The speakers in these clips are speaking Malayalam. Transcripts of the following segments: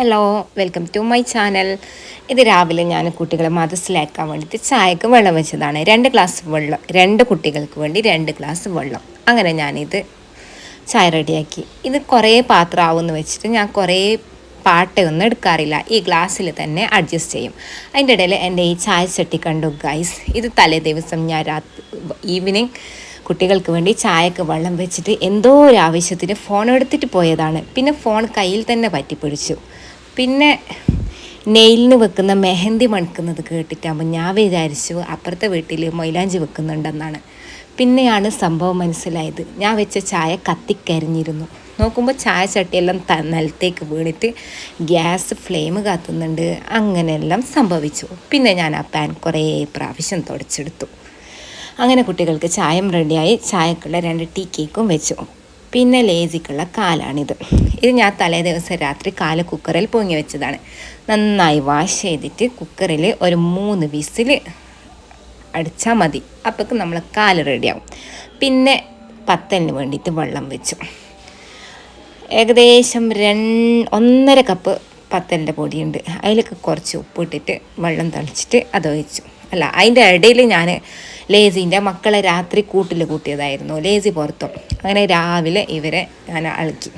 Hello welcome to my channel. ഇത് രാവിലെ ഞാൻ കുട്ടികളെ മനസ്സിലാക്കാൻ വേണ്ടിയിട്ട് ചായക്ക് വെള്ളം വെച്ചതാണ്. രണ്ട് ഗ്ലാസ് വെള്ളം രണ്ട് കുട്ടികൾക്ക് വേണ്ടി രണ്ട് ഗ്ലാസ് വെള്ളം. അങ്ങനെ ഞാനിത് ചായ റെഡിയാക്കി. ഇത് കുറേ പാത്രം ആവുമെന്ന് വെച്ചിട്ട് ഞാൻ കുറേ പാട്ടയൊന്നും എടുക്കാറില്ല. ഈ ഗ്ലാസ്സിൽ തന്നെ അഡ്ജസ്റ്റ് ചെയ്യും. അതിന്റെ ഇടയിൽ എന്റെ ഈ ചായ ചട്ടി കണ്ടു ഗൈസ് ഇത് തലേ ദിവസം ഞാൻ രാത്രി ഈവനിങ് കുട്ടികൾക്ക് വേണ്ടി ചായക്ക് വെള്ളം വെച്ചിട്ട് എന്തോ ഒരു ആവശ്യത്തിന് ഫോൺ എടുത്തിട്ട് പോയതാണ്. പിന്നെ ഫോൺ കയ്യിൽ തന്നെ പറ്റിപ്പിടിച്ചു. പിന്നെ നെയിലിന് വെക്കുന്ന മെഹന്തി മണക്കുന്നത് കേട്ടിട്ടാകുമ്പോൾ ഞാൻ വിചാരിച്ചു അപ്പുറത്തെ വീട്ടിൽ മൈലാഞ്ചി വെക്കുന്നുണ്ടെന്നാണ്. പിന്നെയാണ് സംഭവം മനസ്സിലായത്. ഞാൻ വെച്ച ചായ കത്തിക്കരിഞ്ഞിരുന്നു. നോക്കുമ്പോൾ ചായ ചട്ടിയെല്ലാം ത നിലത്തേക്ക് വീണിട്ട് ഗ്യാസ് ഫ്ലെയിം കത്തുന്നുണ്ട്. അങ്ങനെയെല്ലാം സംഭവിച്ചു. പിന്നെ ഞാൻ ആ പാൻ കുറേ പ്രാവശ്യം തുടച്ചെടുത്തു. അങ്ങനെ കുട്ടികൾക്ക് ചായം റെഡിയായി ചായക്കുള്ള രണ്ട് ടീ കേക്കും വെച്ചു. പിന്നെ ലേസിക്കുള്ള കാലാണിത്. ഇത് ഞാൻ തലേ ദിവസം രാത്രി കാൽ കുക്കറിൽ പൊങ്ങി വെച്ചതാണ്. നന്നായി വാഷ് ചെയ്തിട്ട് കുക്കറിൽ ഒരു മൂന്ന് വിസിൽ അടിച്ചാൽ മതി. അപ്പോഴേക്ക് നമ്മൾ കാൽ റെഡിയാവും പിന്നെ പത്തലിന് വേണ്ടിയിട്ട് വെള്ളം വെച്ചു. ഏകദേശം രണ്ട് ഒന്നര കപ്പ് പത്തലിന്റെ പൊടിയുണ്ട്. അതിലേക്ക് കുറച്ച് ഉപ്പിട്ടിട്ട് വെള്ളം തളിച്ചിട്ട് അത് ഒഴിച്ചു. അല്ല അതിന്റെ ഇടയിൽ ഞാൻ ലേസിന്റെ മക്കളെ രാത്രി കൂട്ടിൽ കൂട്ടിയതായിരുന്നു. ലേസി പുറത്തും. അങ്ങനെ രാവിലെ ഇവരെ ഞാൻ അളക്കി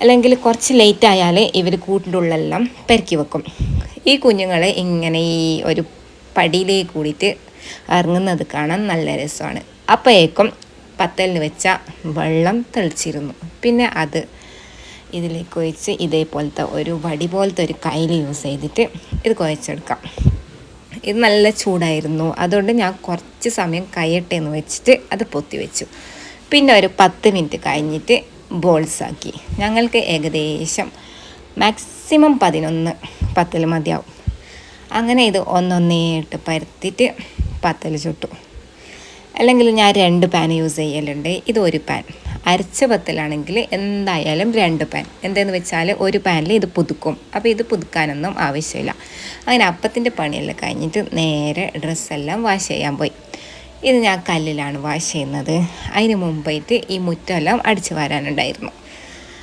അല്ലെങ്കിൽ കുറച്ച് ലേറ്റ് ആയാൽ ഇവർ കൂട്ടിന്റെ ഉള്ളെല്ലാം പെരക്കി വെക്കും. ഈ കുഞ്ഞുങ്ങളെ ഇങ്ങനെ ഈ ഒരു പടിയിലേക്ക് കൂടിയിട്ട് ഇറങ്ങുന്നത് കാണാൻ നല്ല രസമാണ്. അപ്പോഴേക്കും പത്തലിന് വെച്ച വെള്ളം തെളിച്ചിരുന്നു. പിന്നെ അത് ഇതിലേക്ക് ഒഴിച്ച് ഇതേപോലത്തെ ഒരു വടി പോലത്തെ ഒരു കയ്യിൽ യൂസ് ചെയ്തിട്ട് ഇത് കുഴച്ചെടുക്കാം. ഇത് നല്ല ചൂടായിരുന്നു. അതുകൊണ്ട് ഞാൻ കുറച്ച് സമയം കയ്യട്ടെ എന്ന് വെച്ചിട്ട് അത് പൊത്തി വെച്ചു. പിന്നെ ഒരു പത്ത് മിനിറ്റ് കഴിഞ്ഞിട്ട് ബോൾസ് ആക്കി ഞങ്ങൾക്ക് ഏകദേശം മാക്സിമം പതിനൊന്ന് പത്തൽ മതിയാവും. അങ്ങനെ ഇത് ഒന്നൊന്നേട്ട് പരത്തിയിട്ട് പത്തൽ ചുട്ടു. അല്ലെങ്കിൽ ഞാൻ രണ്ട് പാൻ യൂസ് ചെയ്യലുണ്ട്. ഇത് ഒരു പാൻ അരച്ച പത്തലാണെങ്കിൽ എന്തായാലും രണ്ട് പാൻ. എന്തെന്ന് വെച്ചാൽ ഒരു പാനിൽ ഇത് പുതുക്കും. അപ്പോൾ ഇത് പുതുക്കാനൊന്നും ആവശ്യമില്ല. അങ്ങനെ അപ്പത്തിന്റെ പണിയെല്ലാം കഴിഞ്ഞിട്ട് നേരെ ഡ്രസ്സെല്ലാം വാഷ് ചെയ്യാൻ പോയി. ഇത് ഞാൻ കല്ലിലാണ് വാഷ് ചെയ്യുന്നത്. അതിന് മുമ്പായിട്ട് ഈ മുറ്റമെല്ലാം അടിച്ചു വരാനുണ്ടായിരുന്നു.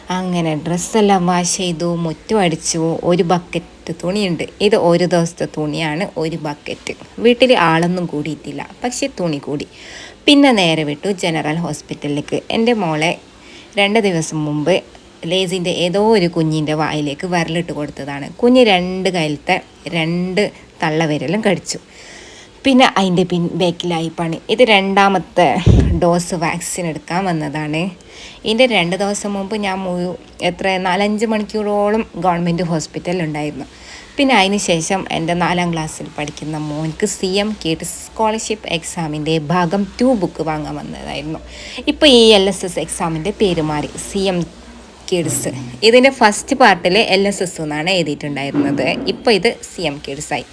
അങ്ങനെ ഡ്രസ്സെല്ലാം വാഷ് ചെയ്തു മുറ്റം അടിച്ചു. ഒരു ബക്കറ്റ് തുണിയുണ്ട്. ഇത് ഒരു ദിവസത്തെ തുണിയാണ് ഒരു ബക്കറ്റ്. വീട്ടിൽ ആളൊന്നും കൂടിയിട്ടില്ല പക്ഷേ തുണി കൂടി. പിന്നെ നേരെ വിട്ടു ജനറൽ ഹോസ്പിറ്റലിലേക്ക്. എന്റെ മോളെ രണ്ട് ദിവസം മുമ്പ് ലേസിന്റെ ഏതോ ഒരു കുഞ്ഞിന്റെ വായിലേക്ക് വരലിട്ട് കൊടുത്തതാണ്. കുഞ്ഞ് രണ്ട് കയ്യിലത്തെ രണ്ട് തള്ളവിരലും കടിച്ചു. പിന്നെ അതിന്റെ പിൻ ബാക്കിലായി പണി. ഇത് രണ്ടാമത്തെ ഡോസ് വാക്സിൻ എടുക്കാൻ വന്നതാണ്. ഇതിന്റെ രണ്ട് ദിവസം മുമ്പ് ഞാൻ എത്ര നാലഞ്ച് മണിക്കൂറോളം ഗവൺമെന്റ് ഹോസ്പിറ്റലിൽ ഉണ്ടായിരുന്നു പിന്നെ അതിന് ശേഷം എന്റെ നാലാം ക്ലാസ്സിൽ പഠിക്കുന്ന മോൻക്ക് സി എം കേട്ട് സ്കോളർഷിപ്പ് എക്സാമിന്റെ ഭാഗം ടു ബുക്ക് വാങ്ങാൻ വന്നതായിരുന്നു. ഇപ്പോൾ ഈ എൽ എസ് എസ് എക്സാമിന്റെ പേര് മാറി സി എം കിഡ്സ് ഇതിന്റെ ഫസ്റ്റ് പാർട്ടിൽ എൽ എസ് എസ് എന്നാണ് എഴുതിയിട്ടുണ്ടായിരുന്നത്. ഇപ്പോൾ ഇത് സി എം കിഡ്സായി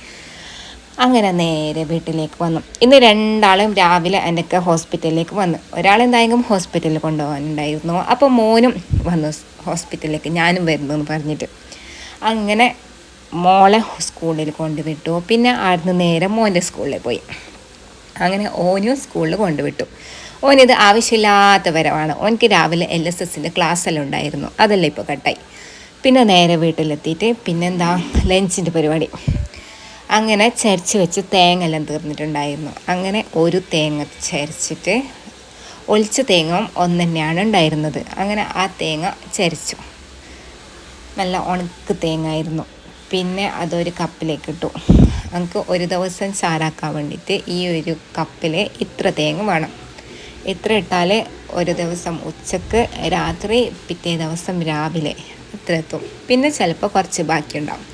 അങ്ങനെ നേരെ വീട്ടിലേക്ക് വന്നു. ഇന്ന് രണ്ടാളും രാവിലെ എന്റെ ഹോസ്പിറ്റലിലേക്ക് വന്നു. ഒരാളെന്തായെങ്കിലും ഹോസ്പിറ്റലിൽ കൊണ്ടുപോകാനുണ്ടായിരുന്നു. അപ്പോൾ മോനും വന്നു ഹോസ്പിറ്റലിലേക്ക് ഞാനും വരുന്നു എന്ന് പറഞ്ഞിട്ട്. അങ്ങനെ മോളെ സ്കൂളിൽ കൊണ്ടുവിട്ടു. പിന്നെ അവിടുന്ന് നേരെ മോന്റെ സ്കൂളിൽ പോയി. അങ്ങനെ ഓനും സ്കൂളിൽ കൊണ്ടുവിട്ടു. ഓനിത് ആവശ്യമില്ലാത്ത വരവാണ് ഓനക്ക് രാവിലെ എൽ എസ് എസിന്റെ ക്ലാസ്സെല്ലാം ഉണ്ടായിരുന്നു. അതെല്ലാം ഇപ്പോൾ കട്ടായി. പിന്നെ നേരെ വീട്ടിലെത്തിയിട്ട് പിന്നെന്താ ലഞ്ചിന്റെ പരിപാടി. അങ്ങനെ ചരിച്ച് വെച്ച് തേങ്ങ എല്ലാം തീർന്നിട്ടുണ്ടായിരുന്നു. അങ്ങനെ ഒരു തേങ്ങ ചരിച്ചിട്ട് ഒളിച്ച തേങ്ങ ഒന്ന് ഉണ്ടായിരുന്നത്. അങ്ങനെ ആ തേങ്ങ ചരിച്ചു. നല്ല ഉണക്ക് തേങ്ങ ആയിരുന്നു. പിന്നെ അതൊരു കപ്പിലേക്ക് ഇട്ടു നമുക്ക് ഒരു ദിവസം ചാരാക്കാൻ വേണ്ടിയിട്ട് ഈ ഒരു കപ്പിൽ ഇത്ര തേങ്ങ വേണം. ഇത്ര ഇട്ടാൽ ഒരു ദിവസം ഉച്ചയ്ക്ക് രാത്രി പിറ്റേ ദിവസം രാവിലെ ഇത്ര എത്തും. പിന്നെ ചിലപ്പോൾ കുറച്ച് ബാക്കിയുണ്ടാവും.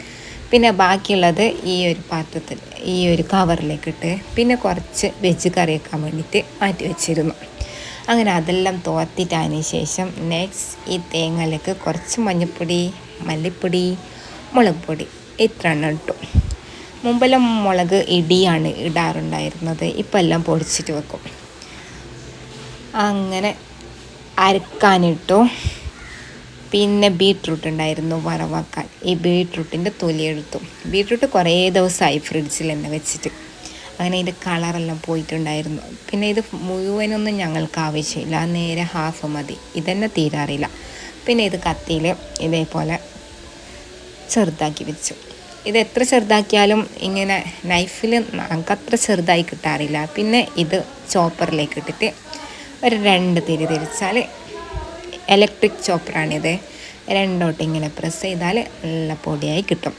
പിന്നെ ബാക്കിയുള്ളത് ഈ ഒരു പാത്രത്തിൽ ഈ ഒരു കവറിലേക്ക് ഇട്ട് പിന്നെ കുറച്ച് വെജ് കറി വെക്കാൻ വേണ്ടിയിട്ട് മാറ്റി വെച്ചിരുന്നു. അങ്ങനെ അതെല്ലാം തോർത്തിട്ടതിന് ശേഷം നെക്സ്റ്റ് ഈ തേങ്ങയിലേക്ക് കുറച്ച് മഞ്ഞൾപ്പൊടി മല്ലിപ്പൊടി മുളക് പൊടി ഇത്ര എണ്ണം ഇട്ടു മുമ്പെല്ലാം മുളക് ഇടിയാണ് ഇടാറുണ്ടായിരുന്നത്. ഇപ്പം എല്ലാം പൊടിച്ചിട്ട് വെക്കും. അങ്ങനെ അരക്കാനിട്ടു. പിന്നെ ബീട്രൂട്ട് ഉണ്ടായിരുന്നു വറവാക്കാൻ. ഈ ബീട്രൂട്ടിന്റെ തൊലി എടുത്തു. ബീട്രൂട്ട് കുറേ ദിവസമായി ഫ്രിഡ്ജിൽ തന്നെ വെച്ചിട്ട്. അങ്ങനെ ഇതിന്റെ കളറെല്ലാം പോയിട്ടുണ്ടായിരുന്നു. പിന്നെ ഇത് മുഴുവനൊന്നും ഞങ്ങൾക്ക് ആവശ്യമില്ല. നേരെ ഹാഫ് മതി. ഇതന്നെ തീരാറില്ല പിന്നെ ഇത് കത്തിയിൽ ഇതേപോലെ ചെറുതാക്കി വെച്ചു ഇത് എത്ര ചെറുതാക്കിയാലും ഇങ്ങനെ നൈഫിൽ നമുക്കത്ര ചെറുതായി കിട്ടാറില്ല. പിന്നെ ഇത് ചോപ്പറിലേക്ക് ഇട്ടിട്ട് ഒരു രണ്ട് തിരി തിരിച്ചാൽ ഇലക്ട്രിക് ചോപ്പറാണിത് രണ്ടോട്ട് ഇങ്ങനെ പ്രസ് ചെയ്താൽ നല്ല പൊടിയായി കിട്ടും.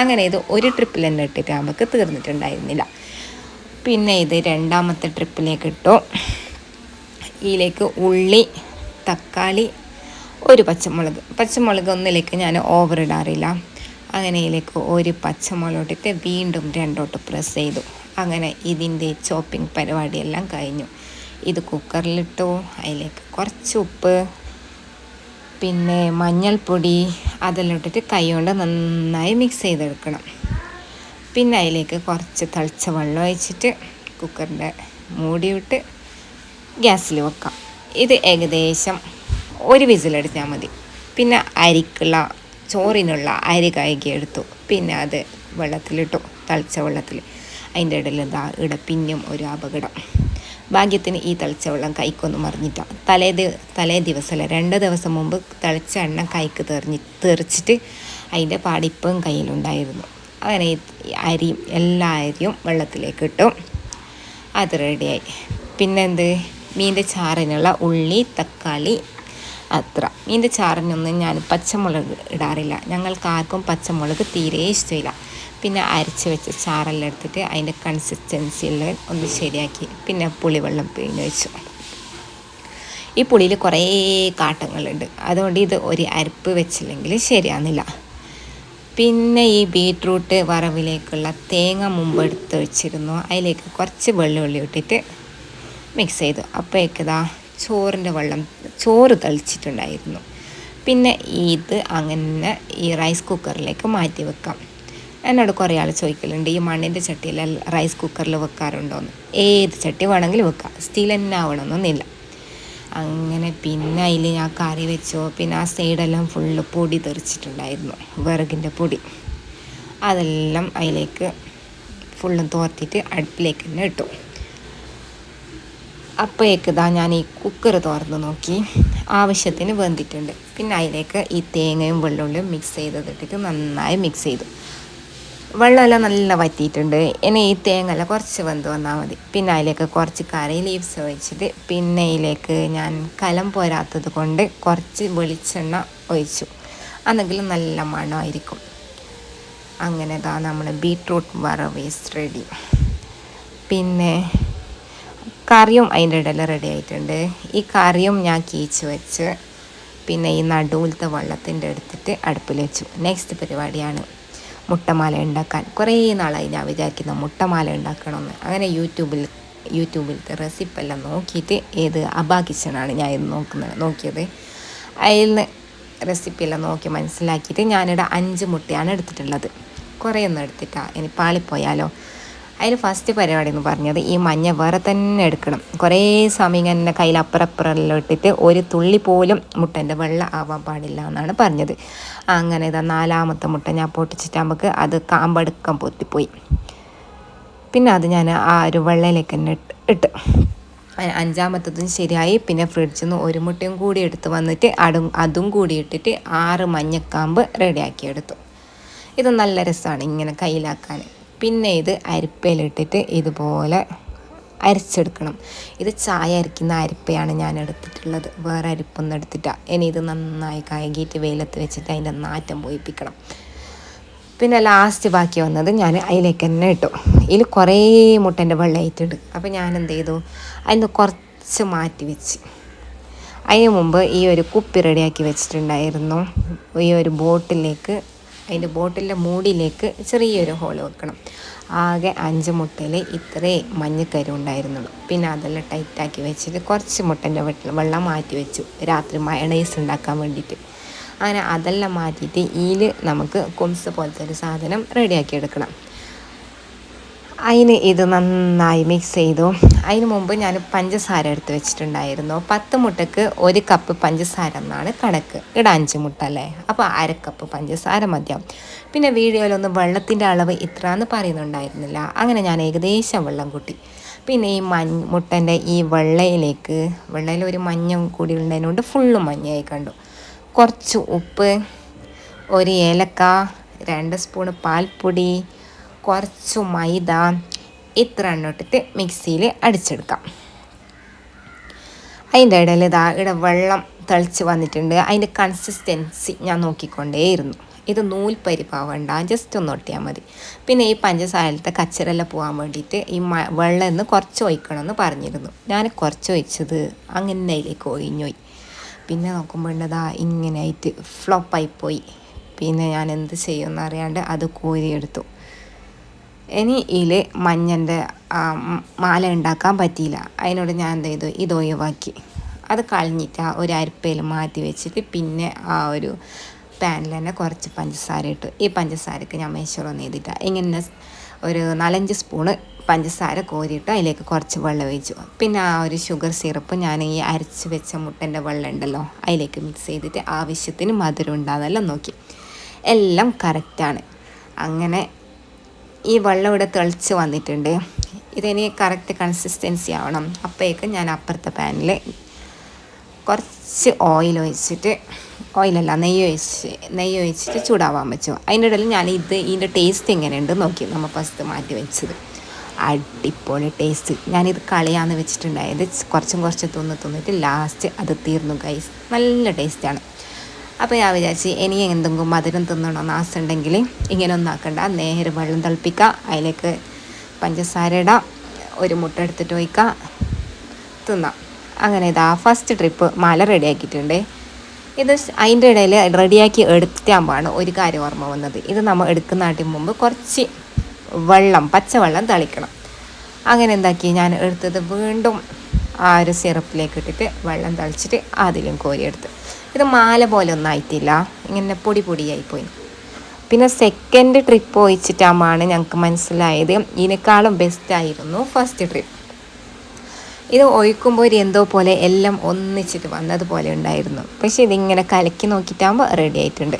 അങ്ങനെ ഇത് ഒരു ട്രിപ്പിൽ തന്നെ ഇട്ടിട്ട് നമുക്ക് തീർന്നിട്ടുണ്ടായിരുന്നില്ല. പിന്നെ ഇത് രണ്ടാമത്തെ ട്രിപ്പിലേക്ക് ഇട്ടു. ഇതിലേക്ക് ഉള്ളി തക്കാളി ഒരു പച്ചമുളക്. പച്ചമുളക് ഒന്നിലേക്ക് ഞാൻ ഓവർ ഇടാറില്ല. അങ്ങനെ ഇതിലേക്ക് ഒരു പച്ചമുളകിട്ട് വീണ്ടും രണ്ടോട്ട് പ്രസ് ചെയ്തു. അങ്ങനെ ഇതിന്റെ ചോപ്പിംഗ് പരിപാടിയെല്ലാം കഴിഞ്ഞു. ഇത് കുക്കറിലിട്ടു അതിലേക്ക് കുറച്ച് ഉപ്പ് പിന്നെ മഞ്ഞൾപ്പൊടി അതെല്ലാം ഇട്ടിട്ട് കൈ കൊണ്ട് നന്നായി മിക്സ് ചെയ്തെടുക്കണം. പിന്നെ അതിലേക്ക് കുറച്ച് തളിച്ച വെള്ളം ഒഴിച്ചിട്ട് കുക്കറിന്റെ മൂടിയിട്ട് ഗ്യാസിൽ വെക്കാം. ഇത് ഏകദേശം ഒരു വിസിലടിച്ചാൽ മതി. പിന്നെ അരിക്കുള്ള ചോറിനുള്ള അരി കഴുകി എടുത്തു പിന്നെ അത് വെള്ളത്തിലിട്ടു. തളിച്ച വെള്ളത്തിൽ. അതിന്റെ ഇടയിൽ എന്താ ഇട പിന്നും ഒരു അപകടം. ഭാഗ്യത്തിന് ഈ തളിച്ച വെള്ളം കൈക്കൊന്നും മറിഞ്ഞിട്ട തലേ തലേ ദിവസമല്ല രണ്ട് ദിവസം മുമ്പ് തളിച്ച എണ്ണ കൈക്ക് തെറിഞ്ഞ് തെറിച്ചിട്ട് അതിന്റെ പാടിപ്പും കയ്യിലുണ്ടായിരുന്നു. അങ്ങനെ അരിയും എല്ലാ അരിയും വെള്ളത്തിലേക്ക് ഇട്ടു. അത് റെഡിയായി പിന്നെന്ത്? മീന്റെ ചാറിനുള്ള ഉള്ളി തക്കാളി അത്ര. മീന്റെ ചാറിനൊന്നും ഞാൻ പച്ചമുളക് ഇടാറില്ല. ഞങ്ങൾക്ക് ആർക്കും പച്ചമുളക് തീരെ ഇഷ്ടമില്ല. പിന്നെ അരച്ച് വെച്ച ചാറെല്ലാം എടുത്തിട്ട് അതിന്റെ കൺസിസ്റ്റൻസിയെല്ലാം ഒന്ന് ശരിയാക്കി. പിന്നെ പുളിവെള്ളം പിഴിഞ്ഞ് വെച്ചു. ഈ പുളിയിൽ കുറേ കാട്ടങ്ങളുണ്ട്. അതുകൊണ്ട് ഇത് ഒരു അരപ്പ് വെച്ചില്ലെങ്കിൽ ശരിയാകുന്നില്ല പിന്നെ ഈ ബീട്രൂട്ട് വറവിലേക്കുള്ള തേങ്ങ മുമ്പ് എടുത്ത് വെച്ചിരുന്നു. അതിലേക്ക് കുറച്ച് വെള്ളുള്ളി ഇട്ടിട്ട് മിക്സ് ചെയ്തു. അപ്പോഴേക്കതാ ചോറിന്റെ വെള്ളം ചോറ് തളിച്ചിട്ടുണ്ടായിരുന്നു. പിന്നെ ഇത് അങ്ങനെ ഈ റൈസ് കുക്കറിലേക്ക് മാറ്റി വെക്കാം. എന്നോട് കുറേ ആൾ ചോദിക്കലുണ്ട് ഈ മണ്ണിന്റെ ചട്ടിയിൽ റൈസ് കുക്കറിൽ വെക്കാറുണ്ടോയെന്ന് ഏത് ചട്ടി വേണമെങ്കിലും വെക്കാം. സ്റ്റീൽ തന്നെ ആവണമെന്നൊന്നുമില്ല അങ്ങനെ പിന്നെ അതിൽ ഞാൻ കറി വെച്ചോ പിന്നെ ആ സൈഡെല്ലാം ഫുള്ള് പൊടി തെറിച്ചിട്ടുണ്ടായിരുന്നു വിറകിന്റെ പൊടി. അതെല്ലാം അതിലേക്ക് ഫുള്ളും തോർത്തിട്ട് അടുപ്പിലേക്ക് തന്നെ ഇട്ടു. അപ്പോഴേക്ക് ഇതാ ഞാൻ ഈ കുക്കർ തുറന്ന് നോക്കി. ആവശ്യത്തിന് വെന്തിട്ടുണ്ട്. പിന്നെ അതിലേക്ക് ഈ തേങ്ങയും വെള്ളുള്ളിയും മിക്സ് ചെയ്തതിട്ടേക്ക് നന്നായി മിക്സ് ചെയ്തു. വെള്ളമെല്ലാം നല്ല വറ്റിയിട്ടുണ്ട്. ഇനി ഈ തേങ്ങ കുറച്ച് വെന്ത് വന്നാൽ മതി. പിന്നെ അതിലേക്ക് കുറച്ച് കറി ലീവ്സ് ഒഴിച്ചിട്ട് പിന്നെ ഇതിലേക്ക് ഞാൻ കലം പോരാത്തത് കൊണ്ട് കുറച്ച് വെളിച്ചെണ്ണ ഒഴിച്ചു. അന്നെങ്കിലും നല്ല മണമായിരിക്കും. അങ്ങനെ ഇതാ നമ്മുടെ ബീട്രൂട്ട് വറവേസ് റെഡി പിന്നെ കറിയും അതിന്റെ ഇടയിൽ റെഡി ആയിട്ടുണ്ട്. ഈ കറിയും ഞാൻ കീച്ച് വെച്ച് പിന്നെ ഈ നടുവിലത്തെ വെള്ളത്തിന്റെ എടുത്തിട്ട് അടുപ്പിൽ വെച്ചു. നെക്സ്റ്റ് പരിപാടിയാണ് മുട്ടമാല ഉണ്ടാക്കാൻ. കുറേ നാളായി ഞാൻ വിചാരിക്കുന്ന മുട്ടമാല ഉണ്ടാക്കണമെന്ന്. അങ്ങനെ യൂട്യൂബിൽ യൂട്യൂബിലത്തെ റെസിപ്പെല്ലാം നോക്കിയിട്ട് ഏത് അബാ കിച്ചണാണ് ഞാൻ ഇത് നോക്കുന്നത് നോക്കിയത്. അതിൽ നിന്ന് റെസിപ്പിയെല്ലാം നോക്കി മനസ്സിലാക്കിയിട്ട് ഞാനിവിടെ അഞ്ച് മുട്ടയാണ് എടുത്തിട്ടുള്ളത്. കുറേ ഒന്നും എടുത്തിട്ടാണ് ഇനി പാളിപ്പോയാലോ? അതിൽ ഫസ്റ്റ് പരിപാടി എന്ന് പറഞ്ഞത് ഈ മഞ്ഞ വേറെ തന്നെ എടുക്കണം. കുറേ സമയം ഇങ്ങനെ കയ്യിൽ അപ്പുറപ്പുറമെല്ലാം ഇട്ടിട്ട് ഒരു തുള്ളി പോലും മുട്ടന്റെ വെള്ളം ആവാൻ പാടില്ല എന്നാണ് പറഞ്ഞത്. അങ്ങനെ ഇതാ നാലാമത്തെ മുട്ട ഞാൻ പൊട്ടിച്ചിട്ട് നമുക്ക് അത് കാമ്പടുക്കം പൊത്തിപ്പോയി പിന്നെ അത് ഞാൻ ആ ഒരു വെള്ളയിലേക്ക് തന്നെ ഇട്ട് അഞ്ചാമത്തതും ശരിയായി. പിന്നെ ഫ്രിഡ്ജിൽ നിന്ന് ഒരു മുട്ടയും കൂടി എടുത്ത് വന്നിട്ട് അടും അതും കൂടി ഇട്ടിട്ട് ആറ് മഞ്ഞക്കാമ്പ് റെഡിയാക്കി എടുത്തു. ഇത് നല്ല രസമാണ് ഇങ്ങനെ കയ്യിലാക്കാൻ പിന്നെ ഇത് അരിപ്പയിലിട്ടിട്ട് ഇതുപോലെ അരച്ചെടുക്കണം. ഇത് ചായ അരിക്കുന്ന അരിപ്പയാണ് ഞാൻ എടുത്തിട്ടുള്ളത്. വേറെ അരിപ്പൊന്നും എടുത്തിട്ടില്ല. ഇനി ഇത് നന്നായി കഴുകിയിട്ട് വെയിലത്ത് വെച്ചിട്ട് അതിന്റെ നാറ്റം പോയിപ്പിക്കണം. പിന്നെ ലാസ്റ്റ് ബാക്കി വന്നത് ഞാൻ അതിലേക്ക് തന്നെ ഇട്ടു. ഇതിൽ കുറേ മുട്ടന്റെ വെള്ളമായിട്ടുണ്ട് അപ്പോൾ ഞാൻ എന്ത് ചെയ്തു? അതിന് കുറച്ച് മാറ്റി വെച്ച്. അതിന് മുമ്പ് ഈ ഒരു കുപ്പി റെഡിയാക്കി വെച്ചിട്ടുണ്ടായിരുന്നു. ഈ ഒരു ബോട്ടിലേക്ക് അതിന്റെ ബോട്ടിലിന്റെ മൂടിയിലേക്ക് ചെറിയൊരു ഹോൾ വെക്കണം. ആകെ അഞ്ച് മുട്ടയിൽ ഇത്രേ മഞ്ഞക്കരി ഉണ്ടായിരുന്നുള്ളൂ. പിന്നെ അതെല്ലാം ടൈറ്റാക്കി വെച്ചിട്ട് കുറച്ച് മുട്ടന്റെ വെള്ളം മാറ്റി വെച്ചു. രാത്രി മയണൈസ് ഉണ്ടാക്കാൻ വേണ്ടിയിട്ട്. അങ്ങനെ അതെല്ലാം മാറ്റിയിട്ട് ഇതിൽ നമുക്ക് കുംസ് പോലത്തെ ഒരു സാധനം റെഡിയാക്കി എടുക്കണം. അതിന് ഇത് നന്നായി മിക്സ് ചെയ്തു. അതിന് മുമ്പ് ഞാൻ പഞ്ചസാര എടുത്ത് വെച്ചിട്ടുണ്ടായിരുന്നു. പത്ത് മുട്ടക്ക് ഒരു കപ്പ് പഞ്ചസാര എന്നാണ് കണക്ക്. ഇവിടെ അഞ്ച് മുട്ട അല്ലേ? അപ്പോൾ അര കപ്പ് പഞ്ചസാര മതിയാവും. പിന്നെ വീഡിയോയിലൊന്നും വെള്ളത്തിന്റെ അളവ് ഇത്ര എന്ന് പറയുന്നുണ്ടായിരുന്നില്ല. അങ്ങനെ ഞാൻ ഏകദേശം വെള്ളം കൂട്ടി. പിന്നെ ഈ മഞ്ഞ മുട്ടന്റെ ഈ വെള്ളയിലേക്ക് വെള്ളയിൽ ഒരു മഞ്ഞ കൂടി ഉള്ളതിനോണ്ട് ഫുള്ള് മഞ്ഞയായി കണ്ടു. കുറച്ച് ഉപ്പ് ഒരു ഏലക്ക രണ്ട് സ്പൂണ് പാൽപ്പൊടി കുറച്ച് മൈദ ഇത്ര എണ്ണം ഇട്ടിട്ട് മിക്സിയിൽ അടിച്ചെടുക്കാം. അതിന്റെ ഇടയിൽ ഇതാ ഇവിടെ വെള്ളം തിളച്ച് വന്നിട്ടുണ്ട്. അതിന്റെ കൺസിസ്റ്റൻസി ഞാൻ നോക്കിക്കൊണ്ടേയിരുന്നു. ഇത് നൂൽ നൂൽപ്പരിപ്പാവണ്ട ജസ്റ്റ് ഒന്ന് ഒട്ടിയാൽ മതി. പിന്നെ ഈ പഞ്ചസാരത്തെ കച്ചറല്ല പോകാൻ വേണ്ടിയിട്ട് ഈ മ വെള്ളം ഒന്ന് കുറച്ച് ഒഴിക്കണമെന്ന് പറഞ്ഞിരുന്നു. ഞാൻ കുറച്ച് ഒഴിച്ചത് അങ്ങനെ അതിലേക്ക് ഒഴിഞ്ഞോയി പിന്നെ നോക്കുമ്പോൾ ഉണ്ടതാ ഇങ്ങനെ ആയിട്ട് ഫ്ലോപ്പായിപ്പോയി പിന്നെ ഞാൻ എന്ത് ചെയ്യുമെന്ന് അറിയാണ്ട് അത് കോരിയെടുത്തു ഇനി ഇതിൽ മഞ്ഞന്റെ മാല ഉണ്ടാക്കാൻ പറ്റിയില്ല. അതിനോട് ഞാൻ എന്ത് ചെയ്തു? ഇത് ഒഴിവാക്കി. അത് കളഞ്ഞിട്ട് ആ ഒരു അരിപ്പയിൽ മാറ്റി വെച്ചിട്ട് പിന്നെ ആ ഒരു പാനിൽ തന്നെ കുറച്ച് പഞ്ചസാര ഇട്ടു. ഈ പഞ്ചസാരക്ക് ഞാൻ മെഷറൊന്നും ചെയ്തിട്ട ഇങ്ങനെ ഒരു നാലഞ്ച് സ്പൂണ് പഞ്ചസാര കോരിയിട്ട് അതിലേക്ക് കുറച്ച് വെള്ളം ഒഴിച്ചു. പിന്നെ ആ ഒരു ഷുഗർ സിറപ്പ് ഞാൻ ഈ അരച്ച് വെച്ച മുട്ടന്റെ വെള്ളം ഉണ്ടല്ലോ അതിലേക്ക് മിക്സ് ചെയ്തിട്ട് ആവശ്യത്തിന് മധുരം ഉണ്ടാകുന്നതെല്ലാം നോക്കി. എല്ലാം കറക്റ്റാണ് അങ്ങനെ ഈ വെള്ളം ഇവിടെ തെളിച്ച് വന്നിട്ടുണ്ട്. ഇതിനി കറക്റ്റ് കൺസിസ്റ്റൻസി ആവണം. അപ്പോഴേക്കും ഞാൻ അപ്പുറത്തെ പാനിൽ കുറച്ച് ഓയിൽ ഒഴിച്ചിട്ട് ഓയിലല്ല നെയ്യ് ഒഴിച്ച് നെയ്യ് ഒഴിച്ചിട്ട് ചൂടാവാൻ വെച്ചു. അതിന്റെ ഇടയിൽ ഞാൻ ഇത് ഇതിന്റെ ടേസ്റ്റ് എങ്ങനെയുണ്ട് നോക്കി. നമ്മൾ ഫസ്റ്റ് മാറ്റി വെച്ചത്. അടിപൊളി ടേസ്റ്റ് ഞാനിത് കളിയാന്ന് വെച്ചിട്ടുണ്ടായത് കുറച്ചും കുറച്ച് തിന്ന് തിന്നിട്ട് ലാസ്റ്റ് അത് തീർന്നു ഗൈസ് നല്ല ടേസ്റ്റാണ് അപ്പോൾ ഞാൻ വിചാരിച്ച് ഇനി എന്തെങ്കിലും മധുരം തിന്നണമെന്ന് ആസുണ്ടെങ്കിൽ ഇങ്ങനെ ഒന്നാക്കണ്ട നേരെ വെള്ളം തിളപ്പിക്കുക. അതിലേക്ക് പഞ്ചസാര ഇടാം. ഒരു മുട്ട എടുത്തിട്ട് ഒഴിക്കുക. തിന്നാം. അങ്ങനെ ഇതാ ഫസ്റ്റ് ട്രിപ്പ് മല റെഡിയാക്കിയിട്ടുണ്ട് ഇത് അതിന്റെ ഇടയിൽ റെഡിയാക്കി എടുത്താകുമ്പോഴാണ് ഒരു കാര്യം ഓർമ്മ വന്നത്. ഇത് നമ്മൾ എടുക്കുന്നതിന് മുമ്പ് കുറച്ച് വെള്ളം പച്ചവെള്ളം തളിക്കണം. അങ്ങനെ എന്താക്കി? ഞാൻ എടുത്തത് വീണ്ടും ആ ഒരു സിറപ്പിലേക്ക് ഇട്ടിട്ട് വെള്ളം തളിച്ചിട്ട് അതിലും കോരിയെടുത്ത് ഇത് മാല പോലെ ഒന്നും ആയിട്ടില്ല ഇങ്ങനെ പൊടി പൊടിയായി പോയി. പിന്നെ സെക്കൻഡ് ട്രിപ്പ് ഒഴിച്ചിട്ടാണ് ഞങ്ങൾക്ക് മനസ്സിലായത്. ഇതിനേക്കാളും ബെസ്റ്റായിരുന്നു ഫസ്റ്റ് ട്രിപ്പ് ഇത് ഒഴിക്കുമ്പോൾ ഒരു എന്തോ പോലെ എല്ലാം ഒന്നിച്ചിട്ട് വന്നതുപോലെ ഉണ്ടായിരുന്നു. പക്ഷേ ഇതിങ്ങനെ കലക്കി നോക്കിയിട്ടാകുമ്പോൾ റെഡി ആയിട്ടുണ്ട്.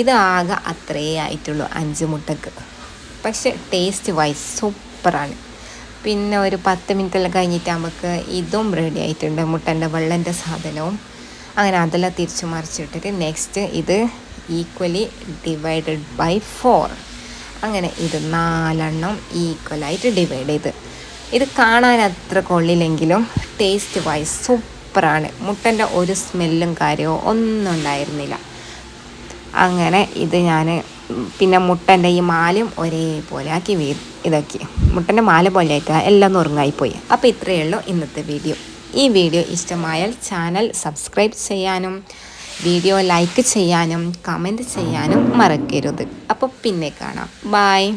ഇത് ആകെ അത്രേ ആയിട്ടുള്ളൂ അഞ്ച് മുട്ടക്ക്. പക്ഷെ ടേസ്റ്റ് വൈസ് സൂപ്പറാണ്. പിന്നെ ഒരു പത്ത് മിനിറ്റെല്ലാം കഴിഞ്ഞിട്ട് നമുക്ക് ഇതും റെഡി ആയിട്ടുണ്ട്. മുട്ടന്റെ വെള്ളന്റെ സാധനവും. അങ്ങനെ അതെല്ലാം തിരിച്ചു മറിച്ചിട്ടിട്ട് നെക്സ്റ്റ് ഇത് ഈക്വലി ഡിവൈഡഡ് ബൈ ഫോർ അങ്ങനെ ഇത് നാലെണ്ണം ഈക്വലായിട്ട് ഡിവൈഡ് ചെയ്ത്. ഇത് കാണാൻ അത്ര കൊള്ളില്ലെങ്കിലും ടേസ്റ്റ് വൈസ് സൂപ്പറാണ്. മുട്ടന്റെ ഒരു സ്മെല്ലും കാര്യമോ ഒന്നും ഉണ്ടായിരുന്നില്ല. അങ്ങനെ ഇത് ഞാൻ പിന്നെ മുട്ടന്റെ ഈ മാലും ഒരേപോലെ ആക്കി ഇതാക്കി. മുട്ടന്റെ മാല പോലെ ആയിട്ട് എല്ലാം നുറുങ്ങായിപ്പോയി. അപ്പോൾ ഇത്രയേ ഉള്ളൂ ഇന്നത്തെ വീഡിയോ ഈ വീഡിയോ ഇഷ്ടമായാൽ ചാനൽ സബ്സ്ക്രൈബ് ചെയ്യാനും വീഡിയോ ലൈക്ക് ചെയ്യാനും കമന്റ് ചെയ്യാനും മറക്കരുത്. അപ്പോൾ പിന്നെ കാണാം. ബായ്